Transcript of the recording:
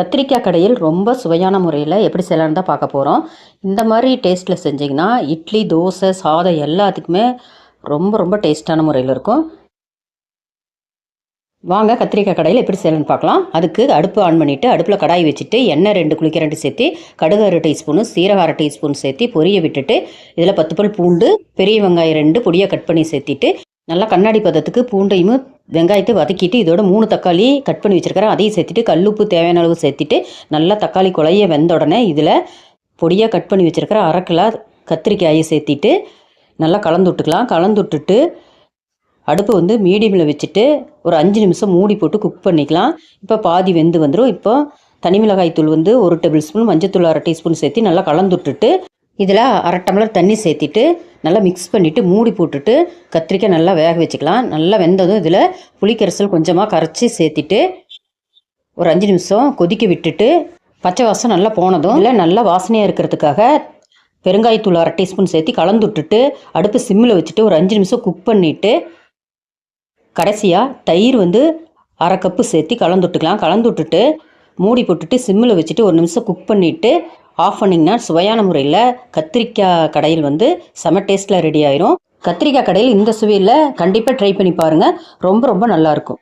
கத்திரிக்காய் கடையில் ரொம்ப சுவையான முறையில் எப்படி செய்யலான்னு தான் பார்க்க போகிறோம் இந்த மாதிரி டேஸ்ட்டில் செஞ்சிங்கன்னா இட்லி தோசை சாதம் எல்லாத்துக்குமே ரொம்ப ரொம்ப டேஸ்ட்டான முறையில் இருக்கும். வாங்க கத்திரிக்காய் கடையில் எப்படி செய்யலாம்னு பார்க்கலாம். அதுக்கு அடுப்பு ஆன் பண்ணிவிட்டு அடுப்பில் கடாய் வச்சுட்டு எண்ணெய் ரெண்டு குளிக்க ரெண்டு சேர்த்து கடுகு அரை டீஸ்பூனு சீரகம் அரை டீஸ்பூன் சேர்த்து பொரிய விட்டுட்டு இதில் பத்து பல் பூண்டு பெரிய வெங்காயம் ரெண்டு பொடியாக கட் பண்ணி சேர்த்திட்டு நல்லா கண்ணாடி பதத்துக்கு பூண்டையும் வெங்காயத்தை வதக்கிட்டு இதோட மூணு தக்காளி கட் பண்ணி வச்சுருக்கிறேன். அதையும் சேர்த்துட்டு கல்லுப்பு தேவையான அளவு சேர்த்துட்டு நல்லா தக்காளி குழைய வெந்த உடனே இதில் பொடியாக கட் பண்ணி வச்சுருக்கிற அரைக்கிலா கத்திரிக்காயை சேர்த்திட்டு நல்லா கலந்து விட்டுக்கலாம். கலந்து விட்டுட்டு அடுப்பை வந்து மீடியமில் வச்சுட்டு ஒரு அஞ்சு நிமிஷம் மூடி போட்டு குக் பண்ணிக்கலாம். இப்போ பாதி வெந்து வந்துடும் இப்போ தனி மிளகாய் தூள் வந்து ஒரு டேபிள் ஸ்பூன் மஞ்சத்தூள் அரை டீஸ்பூன் சேர்த்து நல்லா கலந்து விட்டுட்டு இதில் அரை டம்ளர் தண்ணி சேர்த்திட்டு நல்லா மிக்ஸ் பண்ணிவிட்டு மூடி போட்டுட்டு கத்திரிக்காய் நல்லா வேக வச்சுக்கலாம். நல்லா வெந்ததும் இதில் புளிக்கரைசல் கொஞ்சமாக கரைச்சி சேர்த்திட்டு ஒரு அஞ்சு நிமிஷம் கொதிக்க விட்டுட்டு பச்சை வாசம் நல்லா போனதும் இல்லை நல்லா வாசனையாக இருக்கிறதுக்காக பெருங்காயத்தூள் அரை டீஸ்பூன் சேர்த்து கலந்து விட்டுட்டு அடுப்பு சிம்மில் வச்சுட்டு ஒரு அஞ்சு நிமிஷம் குக் பண்ணிவிட்டு கடைசியாக தயிர் வந்து அரை கப்பு சேர்த்து கலந்து விட்டுக்கலாம். கலந்து விட்டுட்டு மூடி போட்டுட்டு சிம்மில் வச்சுட்டு ஒரு நிமிஷம் குக் பண்ணிவிட்டு ஆஃப் பண்ணிங்கன்னா சுவையான முறையில் கத்திரிக்காய் கடையில் வந்து செம டேஸ்ட்டில் ரெடி ஆயிரும். கத்திரிக்காய் கடையில் இந்த சுவையில் கண்டிப்பாக ட்ரை பண்ணி பாருங்கள் ரொம்ப ரொம்ப நல்லாயிருக்கும்